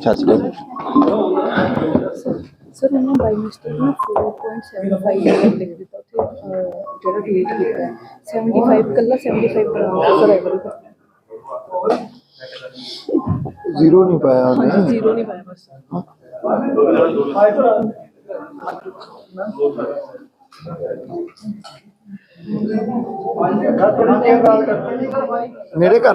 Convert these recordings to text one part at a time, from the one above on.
ਸੱਚ ਗੱਲ ਸਰ ਉਹਨੇ ਬਾਈ ਮਿਸਟੇਕ ਨਾ 4.75 ਲੈਵਲ ਲਿਖ ਦਿੱਤਾ ਉੱਥੇ ਅਹ, ਜਿਹੜਾ ਡਿਲੀਟ ਕੀਤਾ ਹੈ 75 ਕੱਲਾ 75 ਗ੍ਰਾਮ ਸਰ ਐਵਰੀ ਜ਼ੀਰੋ ਨਹੀਂ ਪਾਇਆ ਹਾਂਜੀ ਉਹਨੇ ਜ਼ੀਰੋ ਨਹੀਂ ਪਾਇਆ ਬਸ ਨੇੜੇ ਕਰ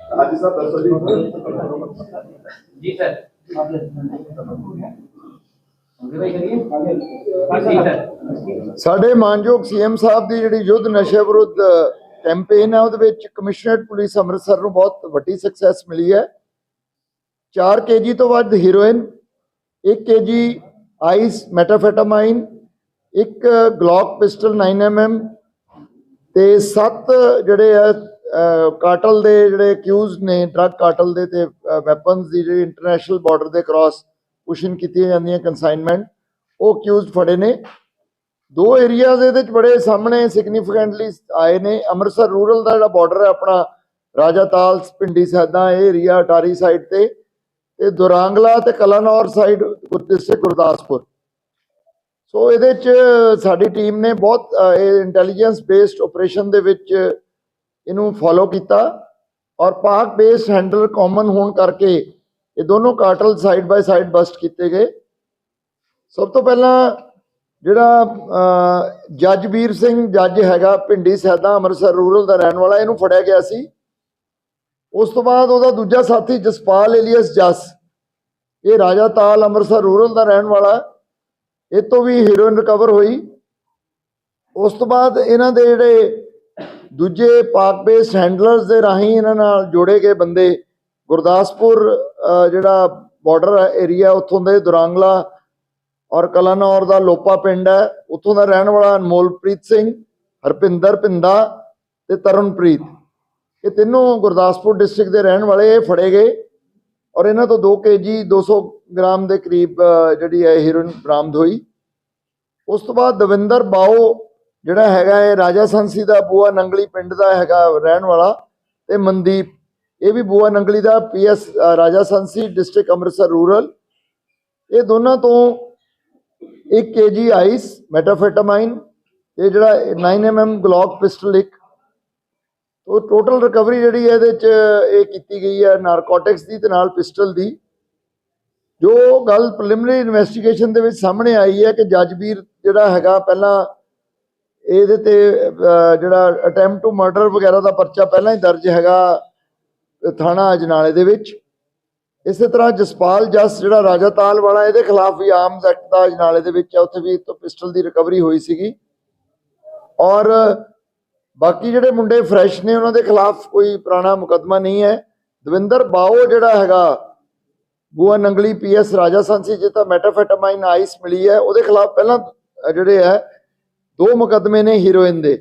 ਹਾਂਜੀ ਸਰ ਦੱਸੋ ਜੀ। ਜੀ ਸਰ। ਅੰਗੇ ਭਾਈ ਕਰੀਏ ਜੀ ਸਰ। ਸਾਡੇ ਮਾਨਯੋਗ ਸੀਐਮ ਸਾਹਿਬ ਦੀ ਜਿਹੜੀ ਯੁੱਧ ਨਸ਼ੇ ਵਿਰੁੱਧ ਕੈਂਪੇਨ ਹੈ ਉਹਦੇ ਵਿੱਚ ਕਮਿਸ਼ਨਰੇਟ ਪੁਲਿਸ ਅੰਮ੍ਰਿਤਸਰ ਨੂੰ ਬਹੁਤ ਵੱਡੀ ਸਕਸੈਸ ਮਿਲੀ ਹੈ। 4 ਕੇਜੀ ਤੋਂ ਵੱਧ ਹੀਰੋਇਨ 1 ਕੇਜੀ ਆਈਸ ਮੈਟਾਫੈਟਾਮਾਈਨ ਇੱਕ ਗਲੌਕ ਪਿਸਟਲ 9mm ਤੇ 7 ਜਿਹੜੇ ਆ ਕਾਟਲ ਦੇ ਜਿਹੜੇ ਅਕਿਊਜ਼ਡ ਨੇ ਡਰੱਗ ਕਾਟਲ ਦੇ ਤੇ ਵੈਪਨਸ ਦੀ ਜਿਹੜੀ ਇੰਟਰਨੈਸ਼ਨਲ ਬਾਰਡਰ ਦੇ ਕ੍ਰਾਸ ਪੁਸ਼ਨ ਕੀਤੀਆਂ ਜਾਂਦੀਆਂ ਕਨਸਾਈਨਮੈਂਟ ਉਹ ਅਕਿਊਜ਼ਡ ਫੜੇ ਨੇ। ਦੋ ਏਰੀਆਜ਼ ਇਹਦੇ ਚ ਬੜੇ ਸਾਹਮਣੇ ਸਿਗਨੀਫੀਕੈਂਟਲੀ ਆਏ ਨੇ। ਅੰਮ੍ਰਿਤਸਰ ਰੂਰਲ ਦਾ ਜਿਹੜਾ ਬਾਰਡਰ ਹੈ, ਆਪਣਾ ਰਾਜਾਤਾਲ ਪਿੰਡੀ ਸੈਦਾ, ਇਹ ਏਰੀਆ ਅਟਾਰੀ ਸਾਈਡ ਤੇ। ਤੇ ਦੁਰਾਂਗਲਾ ਤੇ Kalanaur side district Gurdaspur. So ਇਹਦੇ ਚ ਸਾਡੀ ਟੀਮ ਨੇ ਬਹੁਤ ਇਹ ਇੰਟੈਲੀਜੈਂਸ ਬੇਸਡ ਆਪਰੇਸ਼ਨ ਦੇ ਵਿੱਚ ਇਹਨੂੰ ਫੋਲੋ ਕੀਤਾ ਔਰ ਪਾਕ ਬੇਸ ਹੈਂਡਲ ਕਾਮਨ ਹੋਣ ਕਰਕੇ ਇਹ ਦੋਨੋਂ cartel side by side bust ਕੀਤੇ ਗਏ। ਸਭ ਤੋਂ ਪਹਿਲਾਂ ਜਿਹੜਾ ਅ, ਜੱਜ ਸਿੰਘ ਜੱਜ ਹੈਗਾ ਪਿੰਡੀ ਸੈਦਾ ਅੰਮ੍ਰਿਤਸਰ ਰੂਰਲ ਦਾ ਰਹਿਣ ਵਾਲਾ ਇਹਨੂੰ ਫੜਿਆ ਗਿਆ ਸੀ। ਉਸ ਤੋਂ ਬਾਅਦ ਉਹਦਾ ਦੂਜਾ ਸਾਥੀ ਜਸਪਾਲ ਏਲੀਅਸ ਜਸ ਇਹ ਰਾਜਾ ਤਾਲ ਅੰਮ੍ਰਿਤਸਰ ਰੂਰਲ ਦਾ ਰਹਿਣ ਵਾਲਾ ਇਹ ਤੋਂ ਵੀ ਹੀਰੋਇਨ ਰਿਕਵਰ ਹੋਈ। ਉਸ ਤੋਂ ਬਾਅਦ ਇਹਨਾਂ ਦੇ ਜਿਹੜੇ ਦੂਜੇ ਪਾਕ ਬੇਸਡ ਹੈਂਡਲਰਸ ਦੇ ਰਾਹੀਂ ਇਹਨਾਂ ਨਾਲ ਜੋੜੇ ਗਏ ਬੰਦੇ ਗੁਰਦਾਸਪੁਰ ਜਿਹੜਾ ਬਾਰਡਰ ਏਰੀਆ ਉੱਥੋਂ ਦੇ ਦੁਰਾਂਗਲਾ ਔਰ ਕਲਾਨੌਰ ਦਾ ਲੋਪਾ ਪਿੰਡ ਹੈ। ਉੱਥੋਂ ਦਾ ਰਹਿਣ ਵਾਲਾ ਅਨਮੋਲਪ੍ਰੀਤ ਸਿੰਘ, ਹਰਪਿੰਦਰ ਪਿੰਦਾ ਤੇ ਤਰਨਪ੍ਰੀਤ। ਇਹ ਤਿੰਨੋਂ ਗੁਰਦਾਸਪੁਰ ਡਿਸਟ੍ਰਿਕਟ ਦੇ ਰਹਿਣ ਵਾਲੇ ਇਹ ਫੜੇ ਗਏ ਔਰ ਇਹਨਾਂ ਤੋਂ 2 ਕੇਜੀ 200 ਗ੍ਰਾਮ ਦੇ ਕਰੀਬ ਜਿਹੜੀ ਹੈ ਹੀਰੋਇਨ ਬਰਾਮਦ ਹੋਈ। ਉਸ ਤੋਂ ਬਾਅਦ ਦਵਿੰਦਰ ਬਾਓ ਜਿਹੜਾ ਹੈਗਾ ਇਹ ਰਾਜਾ ਸੰਸੀ ਦਾ, ਬੂਆ ਨੰਗਲੀ ਪਿੰਡ ਦਾ ਹੈਗਾ ਰਹਿਣ ਵਾਲਾ ਤੇ ਮਨਦੀਪ। ਇਹ ਵੀ ਬੂਆ ਨੰਗਲੀ ਦਾ ਪੀਐਸ ਰਾਜਾ ਸੰਸੀ, ਡਿਸਟ੍ਰਿਕਟ ਅੰਮ੍ਰਿਤਸਰ ਰੂਰਲ। ਇਹ ਦੋਨਾਂ ਤੋਂ 1 ਕੇਜੀ ਆਈਸ ਮੈਟਾਫੈਟਾਮਾਈਨ ਇਹ ਜਿਹੜਾ 9mm ਗਲੌਕ ਪਿਸਟਲ ਇੱਕ। ਉਹ ਟੋਟਲ ਰਿਕਵਰੀ ਜਿਹੜੀ ਹੈ ਇਹਦੇ ਚ ਇਹ ਕੀਤੀ ਗਈ ਹੈ ਨਾਰਕੋਟਿਕਸ ਦੀ ਤੇ ਨਾਲ ਪਿਸਟਲ ਦੀ। ਜੋ ਗੱਲ ਪ੍ਰੀਲਿਮਿਨਰੀ ਇਨਵੈਸਟੀਗੇਸ਼ਨ ਦੇ ਵਿੱਚ ਸਾਹਮਣੇ ਆਈ ਹੈ ਕਿ ਜੱਜਵੀਰ ਜਿਹੜਾ ਹੈਗਾ ਪਹਿਲਾਂ ਇਹਦੇ ਤੇ ਜਿਹੜਾ ਅਟੈਂਪਟ ਟੂ ਮਰਡਰ ਵਗੈਰਾ ਦਾ ਪਰਚਾ ਪਹਿਲਾਂ ਹੀ ਦਰਜ ਹੈਗਾ ਥਾਣਾ ਅਜਨਾਲੇ ਦੇ ਵਿੱਚ। ਇਸੇ ਤਰ੍ਹਾਂ ਜਸਪਾਲ ਜਸ, ਜਿਹੜਾ ਰਾਜਾ ਤਾਲ ਵਾਲਾ ਇਹਦੇ ਖਿਲਾਫ ਵੀ ਆਰਮਸ ਐਕਟ ਦਾ ਅਜਨਾਲੇ ਦੇ ਵਿੱਚ ਉੱਥੇ ਵੀ ਤੋਂ ਪਿਸਟਲ ਦੀ ਰਿਕਵਰੀ ਹੋਈ ਸੀਗੀ। ਔਰ ਬਾਕੀ ਜਿਹੜੇ ਮੁੰਡੇ ਫਰੈਸ਼ ਨੇ, ਉਹਨਾਂ ਦੇ ਖਿਲਾਫ ਕੋਈ ਪੁਰਾਣਾ ਮੁਕੱਦਮਾ ਨਹੀਂ ਹੈ। ਦਵਿੰਦਰ ਬਾਓ ਜਿਹੜਾ ਹੈਗਾ, ਬੂਆ ਨੰਗਲੀ ਪੀਐਸ ਰਾਜਾ ਸੰਸੀ ਜਿੱਤਾ ਮੈਟਾਫੈਟਾਮਾਈਨ ਆਈਸ ਮਿਲੀ ਹੈ, ਉਹਦੇ ਖਿਲਾਫ ਪਹਿਲਾਂ ਜਿਹੜੇ ਹੈ ਦੋ ਮੁਕੱਦਮੇ ਨੇ ਹੀਰੋਇਨ ਦੇ।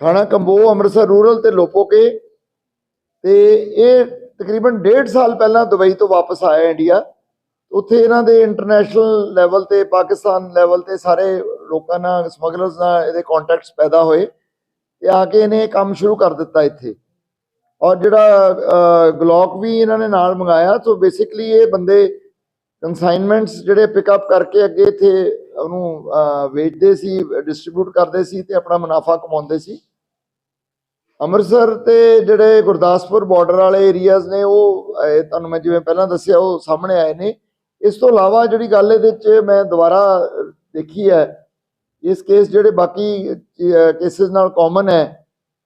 ਥਾਣਾ ਕੰਬੋ ਅੰਮ੍ਰਿਤਸਰ ਰੂਰਲ ਤੇ ਲੋਪੋਕੇ ਤੇ ਇਹ ਤਕਰੀਬਨ 1.5 ਸਾਲ ਪਹਿਲਾਂ ਦੁਬਈ ਤੋਂ ਵਾਪਸ ਆਇਆ ਇੰਡੀਆ। ਉੱਥੇ ਇਹਨਾਂ ਦੇ ਇੰਟਰਨੈਸ਼ਨਲ ਲੈਵਲ ਤੇ, ਪਾਕਿਸਤਾਨ ਲੈਵਲ ਤੇ ਸਾਰੇ ਲੋਕਾਂ ਨਾਲ ਸਮਗਲਰਸ ਨਾਲ ਇਹਦੇ ਕੰਟੈਕਟਸ ਪੈਦਾ ਹੋਏ ਤੇ ਆ ਕੇ ਇਹਨੇ ਕੰਮ ਸ਼ੁਰੂ ਕਰ ਦਿੱਤਾ ਇੱਥੇ। ਔਰ ਜਿਹੜਾ ਗਲੋਕ ਵੀ ਇਹਨਾਂ ਨੇ ਨਾਲ ਮੰਗਾਇਆ। ਸੋ ਬੇਸਿਕਲੀ ਇਹ ਬੰਦੇ ਕਨਸਾਈਨਮੈਂਟਸ ਜਿਹੜੇ ਪਿਕਅਪ ਕਰਕੇ ਅੱਗੇ ਇੱਥੇ ਉਹਨੂੰ ਵੇਚਦੇ ਸੀ ਡਿਸਟ੍ਰੀਬਿਊਟ ਕਰਦੇ ਸੀ ਤੇ ਆਪਣਾ ਮੁਨਾਫਾ ਕਮਾਉਂਦੇ ਸੀ। ਅੰਮ੍ਰਿਤਸਰ ਤੇ ਜਿਹੜੇ ਗੁਰਦਾਸਪੁਰ ਬਾਰਡਰ ਵਾਲੇ ਏਰੀਆਜ਼ ਨੇ, ਉਹ ਤੁਹਾਨੂੰ ਮੈਂ ਜਿਵੇਂ ਪਹਿਲਾਂ ਦੱਸਿਆ, ਉਹ ਸਾਹਮਣੇ ਆਏ ਨੇ। ਇਸ ਤੋਂ ਇਲਾਵਾ ਜਿਹੜੀ ਗੱਲ ਇਹਦੇ 'ਚ ਮੈਂ ਦੁਬਾਰਾ ਦੇਖੀ ਹੈ, ਇਸ ਕੇਸ ਜਿਹੜੇ ਬਾਕੀ ਕੇਸਿਸ ਨਾਲ ਕਾਮਨ ਹੈ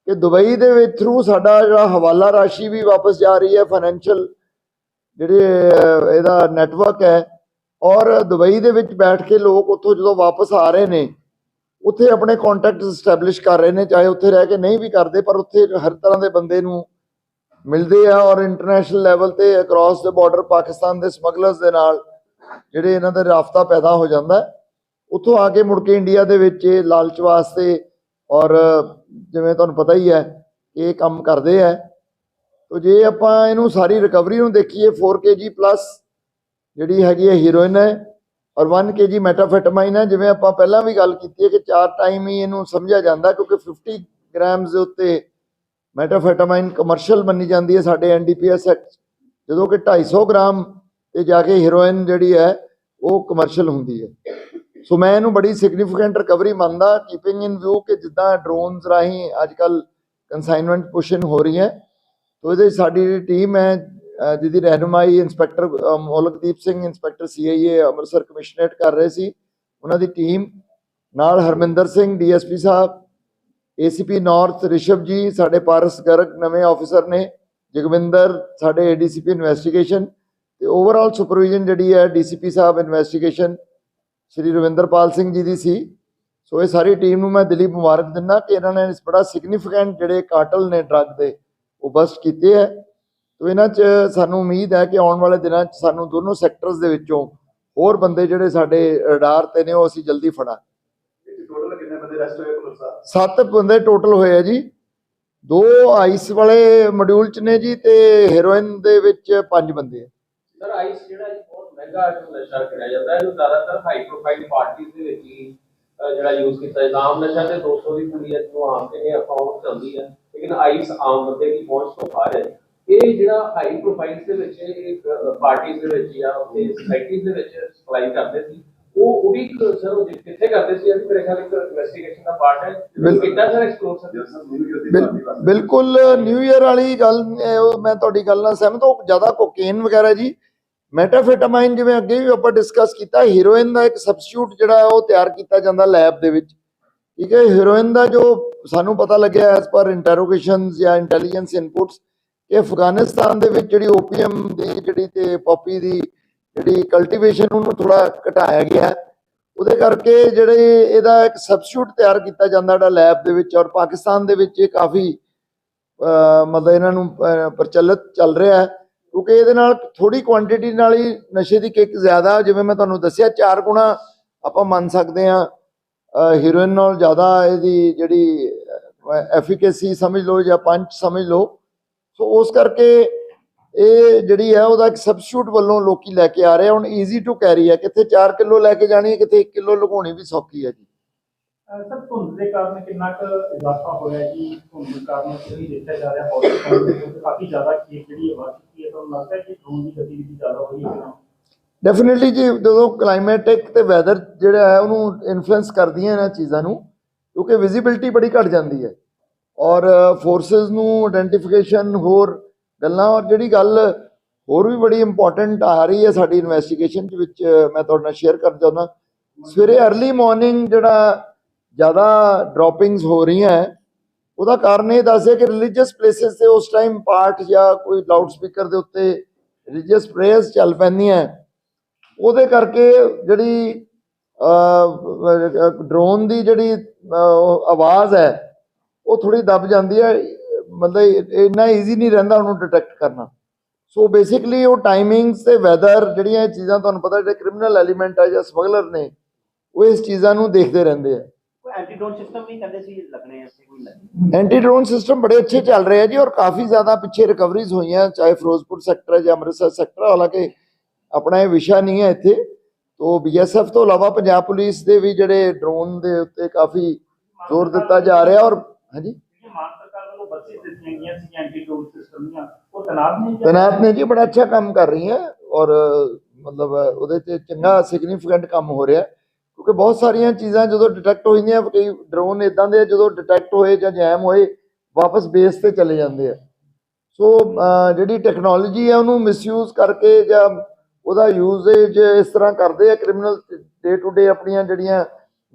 ਕਿ ਦੁਬਈ ਦੇ ਵਿੱਚ ਥਰੂ ਸਾਡਾ ਜਿਹੜਾ ਹਵਾਲਾ ਰਾਸ਼ੀ ਵੀ ਵਾਪਸ ਜਾ ਰਹੀ ਹੈ ਫਾਈਨੈਂਸ਼ੀਅਲ ਜਿਹੜੇ ਇਹਦਾ ਨੈਟਵਰਕ ਹੈ ਔਰ ਦੁਬਈ ਦੇ ਵਿੱਚ ਬੈਠ ਕੇ ਲੋਕ ਉੱਥੋਂ ਜਦੋਂ ਵਾਪਸ ਆ ਰਹੇ ਨੇ, ਉੱਥੇ ਆਪਣੇ ਕੰਟੈਕਟਸ ਸਟੈਬਲਿਸ਼ ਕਰ ਰਹੇ ਨੇ, ਚਾਹੇ ਉੱਥੇ ਰਹਿ ਕੇ ਨਹੀਂ ਵੀ ਕਰਦੇ, ਪਰ ਉੱਥੇ ਹਰ ਤਰ੍ਹਾਂ ਦੇ ਬੰਦੇ ਨੂੰ ਮਿਲਦੇ ਆ ਔਰ ਇੰਟਰਨੈਸ਼ਨਲ ਲੈਵਲ ਤੇ ਅਕ੍ਰੋਸ ਦ ਬਾਰਡਰ ਪਾਕਿਸਤਾਨ ਦੇ ਸਮਗਲਰਸ ਦੇ ਨਾਲ ਜਿਹੜੇ ਇਹਨਾਂ ਦਾ ਰਾਫਤਾ ਪੈਦਾ ਹੋ ਜਾਂਦਾ ਉੱਥੋਂ ਆ ਕੇ ਮੁੜ ਕੇ ਇੰਡੀਆ ਦੇ ਵਿੱਚ ਲਾਲਚ ਵਾਸਤੇ ਔਰ ਜਿਵੇਂ ਤੁਹਾਨੂੰ ਪਤਾ ਹੀ ਹੈ ਇਹ ਕੰਮ ਕਰਦੇ ਆ ਤੋ ਜੇ ਆਪਾਂ ਇਹਨੂੰ ਸਾਰੀ ਰਿਕਵਰੀ ਨੂੰ ਦੇਖੀਏ 4 kg ਪਲੱਸ ਜਿਹੜੀ ਹੈਗੀ ਹੈ ਹੀਰੋਇਨ ਹੈ ਔਰ 1 kg ਮੈਟਾਫੈਟਾਮਾਈਨ ਹੈ, ਜਿਵੇਂ ਆਪਾਂ ਪਹਿਲਾਂ ਵੀ ਗੱਲ ਕੀਤੀ ਹੈ ਕਿ ਚਾਰ ਟਾਈਮ ਹੀ ਇਹਨੂੰ ਸਮਝਿਆ ਜਾਂਦਾ ਕਿਉਂਕਿ 50 ਗ੍ਰਾਮਸ ਦੇ ਉੱਤੇ ਮੈਟਾਫੈਟਾਮਾਈਨ ਕਮਰਸ਼ੀਅਲ ਮੰਨੀ ਜਾਂਦੀ ਹੈ ਸਾਡੇ ਐਨਡੀਪੀਐਸ ਐਕਟ ਜਦੋਂ ਕਿ 250 ਗ੍ਰਾਮ ਤੇ ਜਾ ਕੇ ਹੀਰੋਇਨ ਜਿਹੜੀ ਹੈ, ਉਹ ਕਮਰਸ਼ੀਅਲ ਹੁੰਦੀ ਹੈ। ਸੋ ਮੈਂ ਇਹਨੂੰ ਬੜੀ ਸਿਗਨੀਫੀਕੈਂਟ ਰਿਕਵਰੀ ਮੰਨਦਾ ਕੀਪਿੰਗ ਇਨ ਵਿਊ ਕਿ ਜਿੱਦਾਂ ਡਰੋਨਸ ਰਾਹੀਂ ਅੱਜ ਅੱਜਕੱਲ ਕਨਸਾਈਨਮੈਂਟ ਪੁਸ਼ਨ ਹੋ ਰਹੀ ਹੈ। ਤੋ ਇਹਦੇ 'ਚ ਸਾਡੀ ਜਿਹੜੀ ਟੀਮ ਹੈ ਜਿਹਦੀ ਰਹਿਨੁਮਾਈ inspector, uh Maulakdeep Singh, inspector CIA Amritsar commissionerate ਕਰ ਰਹੇ ਸੀ। ਉਹਨਾਂ ਦੀ ਟੀਮ ਨਾਲ Harminder Singh DSP sahib ACP north Rishav ji, ਸਾਡੇ ਪਾਰਸ ਗਰਗ ਨਵੇਂ ਆਫੀਸਰ ਨੇ, ਜਗਵਿੰਦਰ, ਸਾਡੇ ਏਡੀਸੀਪੀ ਇਨਵੈਸਟੀਗੇਸ਼ਨ ਤੇ ਓਵਰਆਲ ਸੁਪਰਵਿਜ਼ਨ ਜਿਹੜੀ ਹੈ ਡੀਸੀਪੀ ਸਾਹਿਬ ਇਨਵੈਸਟੀਗੇਸ਼ਨ ਸ਼੍ਰੀ ਰਵਿੰਦਰਪਾਲ ਸਿੰਘ ਜੀ ਦੀ ਸੀ। ਸੋ ਇਹ ਸਾਰੀ ਟੀਮ ਨੂੰ ਮੈਂ ਦਿੱਲੀ ਮੁਬਾਰਕ ਦਿੰਦਾ ਕਿ ਇਹਨਾਂ ਨੇ ਇਸ ਬੜਾ ਸਿਗਨੀਫੀਕੈਂਟ ਜਿਹੜੇ ਕਾਟਲ ਨੇ ਡਰੱਗ ਦੇ, ਉਹ ਬਸਟ ਕੀਤੇ ਹੈ। ਤੋ ਇਹਨਾਂ 'ਚ ਸਾਨੂੰ ਉਮੀਦ ਹੈ ਕਿ ਆਉਣ ਵਾਲੇ ਦਿਨਾਂ 'ਚ ਸਾਨੂੰ ਦੋਨੋਂ ਸੈਕਟਰਸ ਦੇ ਵਿੱਚੋਂ ਹੋਰ ਬੰਦੇ ਜਿਹੜੇ ਸਾਡੇ ਰਡਾਰ ਤੇ ਨੇ ਉਹ ਅਸੀਂ ਜਲਦੀ ਫੜਾ ਟੋਟਲ ਕਿੰਨੇ ਬੰਦੇ ਰੈਸਟ ਹੋਏ ਪੁਲਿਸ ਦਾ? ਸੱਤ ਬੰਦੇ ਟੋਟਲ ਹੋਏ ਆ ਜੀ। ਦੋ ਆਈਸ ਵਾਲੇ ਮੋਡਿਊਲ 'ਚ ਨੇ ਜੀ ਤੇ ਹੈਰੋਇਨ ਦੇ ਵਿੱਚ ਪੰਜ ਬੰਦੇ ਆ। ਸਰ ਆਈਸ ਜਿਹੜਾ ਜੀ ਬਹੁਤ ਮਹਿੰਗਾ ਨਸ਼ਾ ਕਰਿਆ ਜਾਂਦਾ ਹੈ ਇਹਨੂੰ ਜ਼ਿਆਦਾਤਰ ਹਾਈ ਪ੍ਰੋਫਾਈਲ ਪਾਰਟੀਆਂ ਦੇ ਵਿੱਚ ਹੀ ਜਿਹੜਾ ਯੂਜ਼ ਕੀਤਾ ਜਾਂਦਾ। ਆਮ ਨਸ਼ਾ ਤੇ 200 ਦੀ ਕੁੜੀ ਹੈ ਜਿਹਨੂੰ ਆਮ ਕਹਿੰਦੇ ਆ ਪਹੁੰਚ ਜਾਂਦੀ ਹੈ। ਲੇਕਿਨ ਆਈਸ ਆਮ ਬੰਦੇ ਦੀ ਪਹੁੰਚ ਤੋਂ ਬਾਹਰ ਹੈ। ਇਹ ਜਿਹੜਾ ਹਾਈ ਪ੍ਰੋਫਾਈਲ ਦੇ ਵਿੱਚ ਇਹ ਪਾਰਟੀਆਂ ਦੇ ਵਿੱਚ ਜਾਂ ਉੱਥੇ ਸੋਸਾਇਟੀਜ਼ ਦੇ ਵਿੱਚ ਸਪਲਾਈ ਕਰਦੇ ਸੀ ਉਹ ਉਹ ਵੀ ਸਰ ਉਹ ਕਿੱਥੇ ਕਰਦੇ ਸੀ ਇਹ ਵੀ ਮੇਰੇ ਖਿਆਲ ਇੱਕ ਇਨਵੈਸਟੀਗੇਸ਼ਨ ਦਾ ਪਾਰਟ ਹੈ। ਕਿੱਦਾਂ ਸਰ? ਐਕਸਪਲੋਰ ਸਰ ਬਿਲਕੁਲ ਨਿਊ ਇਅਰ ਵਾਲੀ ਗੱਲ ਮੈਂ ਤੁਹਾਡੀ ਗੱਲ ਨਾਲ ਸਹਿਮਤ ਹਾਂ ਜ਼ਿਆਦਾ ਕੋਕੇਨ ਵਗੈਰਾ ਜੀ। ਮੈਟਾਫੈਟਾਮਾਈਨ ਜਿਵੇਂ ਅੱਗੇ ਵੀ ਆਪਾਂ ਡਿਸਕਸ ਕੀਤਾ ਹੀਰੋਇਨ ਦਾ ਇੱਕ ਸਬਸਟੀਟਿਊਟ ਜਿਹੜਾ ਹੈ ਉਹ ਤਿਆਰ ਕੀਤਾ ਜਾਂਦਾ ਲੈਬ ਦੇ ਵਿੱਚ। ਠੀਕ ਹੈ ਹੀਰੋਇਨ ਦਾ ਜੋ ਸਾਨੂੰ ਪਤਾ ਲੱਗਿਆ ਐਸ ਪਰ ਇੰਟਰੋਗੇਸ਼ਨਸ ਜਾਂ ਇੰਟੈਲੀਜੈਂਸ ਇਨਪੁਟਸ ਕਿ ਅਫਗਾਨਿਸਤਾਨ ਦੇ ਵਿੱਚ ਜਿਹੜੀ ਓਪੀਅਮ ਦੀ ਜਿਹੜੀ ਤੇ ਪੋਪੀ ਦੀ ਜਿਹੜੀ ਕਲਟੀਵੇਸ਼ਨ ਉਹਨੂੰ ਥੋੜਾ ਘਟਾਇਆ ਗਿਆ ਉਹਦੇ ਕਰਕੇ ਜਿਹੜੇ ਇਹਦਾ ਇੱਕ ਸਬਸਟੀਟਿਊਟ ਤਿਆਰ ਕੀਤਾ ਜਾਂਦਾ ਜਿਹੜਾ ਲੈਬ ਦੇ ਵਿੱਚ ਔਰ ਪਾਕਿਸਤਾਨ ਦੇ ਵਿੱਚ ਇਹ ਕਾਫੀ ਮਤਲਬ ਇਹਨਾਂ ਨੂੰ ਪ੍ਰਚਲਿਤ ਚੱਲ ਰਿਹਾ ਹੈ। ਕਿਉਂਕਿ ਇਹਦੇ ਨਾਲ ਥੋੜੀ ਕੁਆਂਟੀਟੀ ਨਾਲ ਹੀ ਨਸ਼ੇ ਦੀ ਕਿੱਕ ਜ਼ਿਆਦਾ, ਜਿਵੇਂ ਮੈਂ ਤੁਹਾਨੂੰ ਦੱਸਿਆ, ਚਾਰ ਗੁਣਾ ਆਪਾਂ ਮੰਨ ਸਕਦੇ ਹਾਂ ਹੀਰੋਇਨ ਨਾਲ ਜ਼ਿਆਦਾ ਇਹਦੀ ਜਿਹੜੀ ਐਫੀਕੇਸੀ ਸਮਝ ਲਓ ਜਾਂ ਪੰਚ ਸਮਝ ਲਓ। ਸੋ ਉਸ ਕਰਕੇ ਇਹ ਜਿਹੜੀ ਹੈ ਉਹਦਾ ਇੱਕ ਸਬਸਟੀਟਿਊਟ ਵੱਲੋਂ ਲੋਕੀ ਲੈ ਕੇ ਆ ਰਹੇ ਹੁਣ ਈਜ਼ੀ ਟੂ ਕੈਰੀ ਹੈ। ਕਿੱਥੇ 4 ਕਿਲੋ ਲੈ ਕੇ ਜਾਣੀ ਹੈ ਕਿਤੇ 1 ਕਿਲੋ ਲੁਕਾਉਣੀ ਵੀ ਸੌਖੀ ਹੈ ਜੀ। ਸਰ ਧੁੰਦ ਦੇ ਕਾਰਨ ਕਿੰਨਾ ਕੁ ਇਜ਼ਾਫਾ ਹੋਇਆ ਜੀ? ਧੁੰਦ ਦੇ ਕਾਰਨ ਜਿਹੜੀ ਦੇਖਿਆ ਜਾ ਰਿਹਾ ਹੌਸਪੀਟਲ ਦੇ ਵਿੱਚ ਕਾਫੀ ਜ਼ਿਆਦਾ ਕੇਸ ਜਿਹੜੀ ਹੈ ਵੱਧ ਚੁੱਕੀ ਹੈ। ਤੁਹਾਨੂੰ ਲੱਗਦਾ ਹੈ ਕਿ ਡਰੋਨ ਦੀ ਗਤੀਵਿਧੀ ਜ਼ਿਆਦਾ ਹੋਈ ਹੈ ਕਿ ਨਾ? ਡੈਫੀਨਿਟਲੀ ਜੀ ਜਦੋਂ ਕਲਾਈਮੈਟਿਕ ਤੇ ਵੈਦਰ ਜਿਹੜਾ ਹੈ ਉਹਨੂੰ ਇਨਫਲੂਐਂਸ ਕਰਦੀਆਂ ਇਹਨਾਂ ਚੀਜ਼ਾਂ ਨੂੰ। ਕਿਉਂਕਿ ਵਿਜ਼ਿਬਿਲਟੀ ਬੜੀ ਘਟ ਜਾਂਦੀ ਹੈ। ਔਰ ਫੋਰਸਸ ਨੂੰ ਆਇਡੈਂਟੀਫਿਕੇਸ਼ਨ ਹੋਰ ਗੱਲਾਂ, ਔਰ ਜਿਹੜੀ ਗੱਲ ਹੋਰ ਵੀ ਬੜੀ ਇੰਪੋਰਟੈਂਟ ਆ ਰਹੀ ਹੈ ਸਾਡੀ ਇਨਵੈਸਟੀਗੇਸ਼ਨ ਦੇ ਵਿੱਚ, ਮੈਂ ਤੁਹਾਡੇ ਨਾਲ ਸ਼ੇਅਰ ਕਰਨਾ ਚਾਹੁੰਦਾ। ਸਵੇਰੇ अर्ਲੀ ਮਾਰਨਿੰਗ ਜਿਹੜਾ ਜ਼ਿਆਦਾ ਡ੍ਰੌਪਿੰਗਸ ਹੋ ਰਹੀਆਂ ਉਹਦਾ ਕਾਰਨ ਇਹ ਦੱਸਿਆ ਕਿ ਰਿਲੀਜੀਅਸ ਪਲੇਸਿਸ ਤੇ ਉਸ ਟਾਈਮ ਪਾਠ ਜਾਂ ਕੋਈ ਲਾਊਡ ਸਪੀਕਰ ਦੇ ਉੱਤੇ ਰਿਲੀਜੀਅਸ ਪ੍ਰੇਅਰਸ ਚੱਲ ਪੈਂਦੀਆਂ ਉਹਦੇ ਕਰਕੇ ਜਿਹੜੀ ਡਰੋਨ ਦੀ ਜਿਹੜੀ ਆਵਾਜ਼ ਹੈ ਉਹ ਥੋੜੀ ਦਬ ਜਾਂਦੀ ਹੈ ਮਤਲਬ ਇੰਨਾ ਈਜ਼ੀ ਨਹੀਂ ਰਹਿੰਦਾ ਉਹਨੂੰ ਡਿਟੈਕਟ ਕਰਨਾ। ਸੋ ਬੇਸਿਕਲੀ ਉਹ ਟਾਈਮਿੰਗਸ ਤੇ ਵੈਦਰ ਜਿਹੜੀਆਂ ਇਹ ਚੀਜ਼ਾਂ ਤੁਹਾਨੂੰ ਪਤਾ ਜਿਹੜੇ ਕ੍ਰਿਮੀਨਲ ਐਲੀਮੈਂਟ ਹੈ ਜਾਂ ਸਮਗਲਰ ਨੇ ਉਹ ਇਸ ਚੀਜ਼ਾਂ ਨੂੰ ਦੇਖਦੇ ਰਹਿੰਦੇ ਆ। ਕੋਈ ਐਂਟੀ ਡਰੋਨ ਸਿਸਟਮ ਵੀ ਕਹਿੰਦੇ ਸੀ ਲੱਗਣੇ ਆ ਇੱਥੇ ਕੋਈ ਲੱਗੇ ਐਂਟੀ ਡਰੋਨ ਸਿਸਟਮ ਬੜੇ ਅੱਛੇ ਚੱਲ ਰਹੇ ਆ ਜੀ ਔਰ ਕਾਫੀ ਜ਼ਿਆਦਾ ਪਿੱਛੇ ਰਿਕਵਰੀਜ਼ ਹੋਈਆਂ ਚਾਹੇ ਫਿਰੋਜ਼ਪੁਰ ਸੈਕਟਰ ਹੈ ਜਾਂ ਅੰਮ੍ਰਿਤਸਰ ਸੈਕਟਰ ਹਾਲਾਂਕਿ ਆਪਣਾ ਇਹ ਵਿਸ਼ਾ ਨਹੀਂ ਹੈ ਇੱਥੇ। ਤੋਂ ਬੀਐਸਐਫ ਤੋਂ ਇਲਾਵਾ ਪੰਜਾਬ ਪੁਲਿਸ ਦੇ ਵੀ ਜਿਹੜੇ ਡਰੋਨ ਦੇ ਉੱਤੇ ਕਾਫੀ ਜ਼ੋਰ ਦਿੱਤਾ ਜਾ ਰਿਹਾ ਔਰ ਹਾਂਜੀ। ਤਨਾਤ ਨੇ ਜੀ ਬੜਾ ਅੱਛਾ ਕੰਮ ਕਰ ਰਹੀ ਹੈ ਔਰ ਮਤਲਬ ਉਹਦੇ ਤੇ ਚੰਗਾ ਸਿਗਨੀਫੀਕੈਂਟ ਕੰਮ ਹੋ ਰਿਹਾ। ਕਿਉਂਕਿ ਬਹੁਤ ਸਾਰੀਆਂ ਚੀਜ਼ਾਂ ਜਦੋਂ ਡਿਟੈਕਟ ਹੋ ਜਾਂਦੀਆਂ ਕਈ ਡਰੋਨ ਇਦਾਂ ਦੇ ਜਦੋਂ ਡਿਟੈਕਟ ਹੋਏ ਜਾਂ ਜੈਮ ਹੋਏ ਵਾਪਸ ਬੇਸ ਤੇ ਚਲੇ ਜਾਂਦੇ ਆ। ਸੋ ਜਿਹੜੀ ਟੈਕਨੋਲੋਜੀ ਹੈ ਉਹਨੂੰ ਮਿਸਯੂਜ਼ ਕਰਕੇ ਜਾਂ ਉਹਦਾ ਯੂਜ਼ੇਜ ਇਸ ਤਰ੍ਹਾਂ ਕਰਦੇ ਆ ਕ੍ਰਿਮੀਨਲ ਡੇ ਟੂ ਡੇ ਆਪਣੀਆਂ ਜਿਹੜੀਆਂ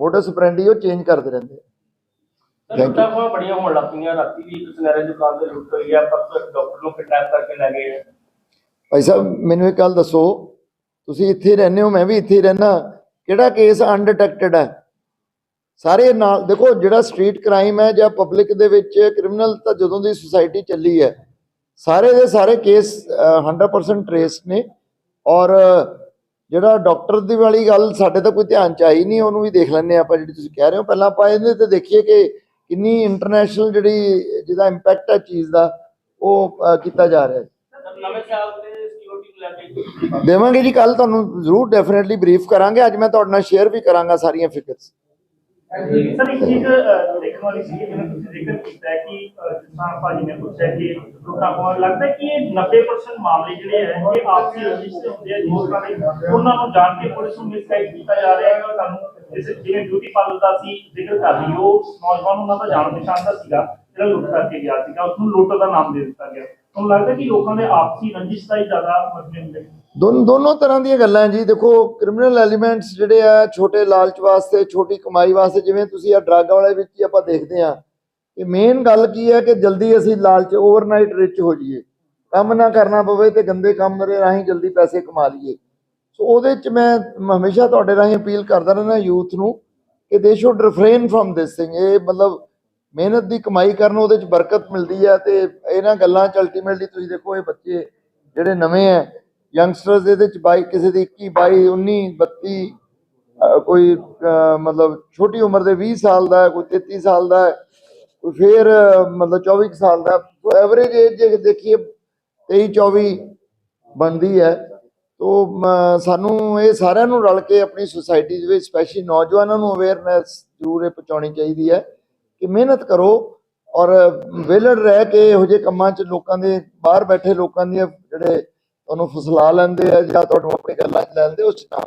ਮੋਡਸ ਆਪਰੈਂਡੀ ਉਹ ਚੇਂਜ ਕਰਦੇ ਰਹਿੰਦੇ ਆ। ਲੁੱਟਾਂ ਖੋਹਾਂ ਬੜੀਆਂ ਹੋਣ ਲੱਗ ਪਈਆਂ। ਰਾਤੀ ਵੀ ਇੱਕ ਸੁਨਹਿਰੇ ਦੁਕਾਨ ਤੇ ਲੁੱਟ ਹੋਈ ਆ ਪਰਸੋਂ ਡਾਕਟਰ ਨੂੰ ਕਿਡਨੈਪ ਕਰਕੇ ਲੈ ਗਏ ਆ। ਭਾਈ ਸਾਹਿਬ, ਮੈਨੂੰ ਇੱਕ ਗੱਲ ਦੱਸੋ। ਤੁਸੀਂ ਇੱਥੇ ਰਹਿੰਦੇ ਹੋ, ਮੈਂ ਵੀ ਇੱਥੇ ਰਹਿਣਾ ਕਿਹੜਾ ਕੇਸ ਅਨਡਿਟੈਕਟਡ ਹੈ? ਸਾਰੇ ਨਾਲ, ਦੇਖੋ, ਜਿਹੜਾ ਸਟਰੀਟ ਕ੍ਰਾਈਮ ਹੈ ਜਾਂ ਪਬਲਿਕ ਦੇ ਵਿੱਚ ਕ੍ਰਿਮੀਨਲ ਤਾਂ ਜਦੋਂ ਦੀ ਸੁਸਾਇਟੀ ਚੱਲੀ ਹੈ, ਸਾਰੇ ਦੇ ਸਾਰੇ ਕੇਸ 100% ਟ੍ਰੇਸ ਨੇ। ਔਰ, ਜਿਹੜਾ ਡਾਕਟਰ ਦੀ ਵਾਲੀ ਗੱਲ, ਸਾਡੇ ਤਾਂ ਕੋਈ ਧਿਆਨ ਚ ਆਈ ਨਹੀਂ, ਉਹਨੂੰ ਵੀ ਦੇਖ ਲੈਂਦੇ ਆਪਾਂ, ਜਿਹੜੀ ਤੁਸੀਂ ਕਹਿ ਰਹੇ ਹੋ। ਪਹਿਲਾਂ ਆਪਾਂ ਇਹਦੇ ਤੇ ਦੇਖੀਏ ਕਿ ਕਿੰਨੀ ਇੰਟਰਨੈਸ਼ਨਲ ਜਿਹੜੀ ਜਿਹਦਾ ਇੰਪੈਕਟ ਹੈ ਚੀਜ਼ ਦਾ ਉਹ ਕੀਤਾ ਜਾ ਰਿਹਾ ਹੈ ਦੇਵਾਂਗੇ ਜੀ ਕੱਲ ਤੁਹਾਨੂੰ ਜ਼ਰੂਰ ਡੈਫੀਨਿਟਲੀ ਬਰੀਫ ਕਰਾਂਗੇ। ਅੱਜ ਮੈਂ ਤੁਹਾਡੇ ਨਾਲ ਸ਼ੇਅਰ ਵੀ ਕਰਾਂਗਾ ਸਾਰੀਆਂ ਫਿਗਰਸ ਸਰ ਇੱਕ ਚੀਜ਼ ਅਹ, ਦੇਖਣ ਵਾਲੀ ਸੀ ਜਿਵੇਂ ਤੁਸੀਂ ਜ਼ਿਕਰ ਕੀਤਾ ਹੈ ਕਿ ਅਹ, ਜਿਸ ਤਰ੍ਹਾਂ ਭਾਜੀ ਨੇ ਪੁੱਛਿਆ ਕਿ ਲੁੱਟਾਂ ਖੋਹਾਂ ਲੱਗਦਾ ਹੈ ਕਿ ਇਹ 90% ਮਾਮਲੇ ਜਿਹੜੇ ਹੈ ਇਹ ਆਪਸੀ ਰੰਜਿਸ਼ ਦੇ ਹੁੰਦੇ ਆ ਜਿਸ ਤਰ੍ਹਾਂ ਦੇ ਉਹਨਾਂ ਨੂੰ ਜਾਣ ਕੇ ਪੁਲਿਸ ਨੂੰ ਮਿਸਗਾਈਡ ਕੀਤਾ ਜਾ ਰਿਹਾ ਹੈ। ਸਾਨੂੰ ਜਿਸ ਜਿਵੇਂ ਬਿਊਟੀ ਪਾਰਲਰ ਦਾ ਸੀ ਜ਼ਿਕਰ ਕਰ ਲਈ ਉਹ ਨੌਜਵਾਨ ਉਹਨਾਂ ਦਾ ਜਾਣ ਪਛਾਣ ਦਾ ਸੀਗਾ ਜਿਹੜਾ ਲੁੱਟ ਕਰਕੇ ਗਿਆ ਸੀਗਾ ਉਸ ਨੂੰ ਲੁੱਟ ਦਾ ਨਾਮ ਦੇ ਦਿੱਤਾ ਗਿਆ। ਤੁਹਾਨੂੰ ਲੱਗਦਾ ਕਿ ਲੋਕਾਂ ਦੇ ਆਪਸੀ ਰੰਜਿਸ਼ ਦਾ ਹੀ ਜ਼ਿਆਦਾ ਮਸਲੇ ਹੁੰਦੇ ਨੇ? ਦੋਨੋਂ ਦੋਨੋਂ ਤਰ੍ਹਾਂ ਦੀਆਂ ਗੱਲਾਂ ਜੀ। ਦੇਖੋ ਕ੍ਰਿਮੀਨਲ ਐਲੀਮੈਂਟਸ ਜਿਹੜੇ ਆ, ਛੋਟੇ ਲਾਲਚ ਵਾਸਤੇ, ਛੋਟੀ ਕਮਾਈ ਵਾਸਤੇ, ਜਿਵੇਂ ਤੁਸੀਂ ਆ ਡਰੱਗ ਵਾਲੇ ਵਿੱਚ ਹੀ ਆਪਾਂ ਦੇਖਦੇ ਆ ਕਿ ਮੇਨ ਗੱਲ ਕੀ ਹੈ ਕਿ ਜਲਦੀ ਅਸੀਂ ਲਾਲਚ ਓਵਰਨਾਈਟ ਰਿਚ ਹੋ ਜਾਈਏ। ਕੰਮ ਨਾ ਕਰਨਾ ਪਵੇ ਤੇ ਗੰਦੇ ਕੰਮ ਦੇ ਰਾਹੀਂ ਜਲਦੀ ਪੈਸੇ ਕਮਾ ਲਈਏ। ਸੋ ਉਹਦੇ ਚ ਮੈਂ ਹਮੇਸ਼ਾ ਤੁਹਾਡੇ ਰਾਹੀਂ ਅਪੀਲ ਕਰਦਾ ਰਹਿੰਦਾ ਯੂਥ ਨੂੰ ਕਿ they should refrain from this thing ਇਹ ਮਤਲਬ ਮਿਹਨਤ ਦੀ ਕਮਾਈ ਕਰਨ ਉਹਦੇ ਚ ਬਰਕਤ ਮਿਲਦੀ ਹੈ ਤੇ ਇਹਨਾਂ ਗੱਲਾਂ ਚ ਅਲਟੀਮੇਟਲੀ ਤੁਸੀਂ ਦੇਖੋ ਇਹ ਬੱਚੇ ਜਿਹੜੇ ਨਵੇਂ ਹੈ ਯੰਗਸਟਰਸ ਇਹਦੇ ਚ ਬਾਈ, ਕਿਸੇ ਦੀ 21 22 19 32 ਕੋਈ ਮਤਲਬ ਛੋਟੀ ਉਮਰ ਦੇ 20 ਸਾਲ ਦਾ ਕੋਈ 33 ਸਾਲ ਦਾ ਕੋਈ ਫੇਰ ਮਤਲਬ 24 ਕੁ ਸਾਲ ਦਾ ਐਵਰੇਜ ਏਜ ਜੇ ਦੇਖੀਏ 23 24 ਬਣਦੀ ਹੈ। ਤੋ ਸਾਨੂੰ ਇਹ ਸਾਰਿਆਂ ਨੂੰ ਰਲ ਕੇ ਆਪਣੀ ਸੁਸਾਇਟੀ ਦੇ ਵਿੱਚ ਸਪੈਸ਼ਲੀ ਨੌਜਵਾਨਾਂ ਨੂੰ ਅਵੇਅਰਨੈਸ ਜ਼ਰੂਰ ਇਹ ਪਹੁੰਚਾਉਣੀ ਚਾਹੀਦੀ ਹੈ ਕਿ ਮਿਹਨਤ ਕਰੋ ਔਰ ਵਿਹਲੜ ਰਹਿ ਕੇ ਇਹੋ ਜਿਹੇ ਕੰਮਾਂ 'ਚ ਲੋਕਾਂ ਦੇ, ਬਾਹਰ ਬੈਠੇ ਲੋਕਾਂ ਦੀਆਂ ਜਿਹੜੇ ਤੁਹਾਨੂੰ ਫਸਲਾ ਲੈਂਦੇ ਆ ਜਾਂ ਤੁਹਾਨੂੰ ਆਪਣੀ ਗੱਲਾਂ 'ਚ ਲੈਂਦੇ ਉਸ ਨਾ।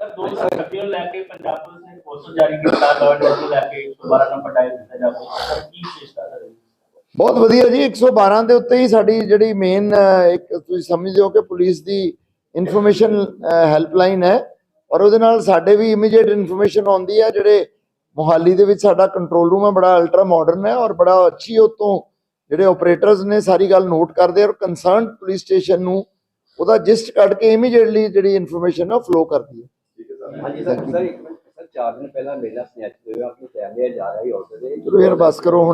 ਸਰ ਦੋ ਸਾਲ ਨੂੰ ਲੈ ਕੇ ਪੰਜਾਬ ਪੁਲਿਸ ਨੇ ਪੋਸਟਰ ਜਾਰੀ ਕੀਤਾ ਗਵਰਨਰ ਨੂੰ ਲੈ ਕੇ 112 ਨੰਬਰ ਡਾਇਲ ਕੀਤਾ ਜਾਵੇ ਸਰ ਕੀ ਵਿਸ਼ੇਸ਼ਤਾ ਹੈ ਬਹੁਤ ਵਧੀਆ ਜੀ 112 ਦੇ ਉੱਤੇ ਹੀ ਸਾਡੀ ਜਿਹੜੀ ਮੇਨ ਇੱਕ ਤੁਸੀਂ ਸਮਝਦੇ ਹੋ ਕਿ ਪੁਲਿਸ ਦੀ ਇਨਫੋਰਮੇਸ਼ਨ ਹੈਲਪਲਾਈਨ ਹੈ ਔਰ ਉਹਦੇ ਨਾਲ ਸਾਡੇ ਵੀ ਇਮੀਡੀਏਟ ਇਨਫੋਰਮੇਸ਼ਨ ਆਉਂਦੀ ਹੈ ਜਿਹੜੇ ਮੋਹਾਲੀ ਦੇ ਵਿੱਚ ਸਾਡਾ ਕੰਟਰੋਲ ਰੂਮ ਹੈ ਬੜਾ ਅਲਟਰਾ ਮਾਡਰਨ ਹੈ ਔਰ ਬੜਾ ਅੱਛੀ ਉਤੋਂ ਜਿਹੜੇ ਆਪਰੇਟਰਸ ਨੇ ਸਾਰੀ ਗੱਲ ਨੋਟ ਕਰਦੇ ਔਰ ਕੰਸਰਨਡ ਪੁਲਿਸ ਸਟੇਸ਼ਨ ਨੂੰ ਉਹਦਾ ਜਿਸਟ ਕੱਢ ਕੇ ਇਮੀਡੀਏਟਲੀ ਜਿਹੜੀ ਇਨਫੋਰਮੇਸ਼ਨ ਹੈ ਫਲੋ ਕਰਦੀ ਹੈ। ਠੀਕ ਹੈ ਸਰ। ਹਾਂਜੀ ਸਰ ਸਰ ਇੱਕ ਮਿੰਟ ਸਰ ਚਾਰ ਦਿਨ ਪਹਿਲਾਂ ਮੇਲਾ ਸਨੈਚ ਹੋਇਆ ਆਪਣੇ ਫੈਮਲੀ ਜਾ ਰਹੀ ਔਰਤ ਦੇ। ਚਲੋ ਯਾਰ ਬਸ ਕਰੋ ਹੁਣ।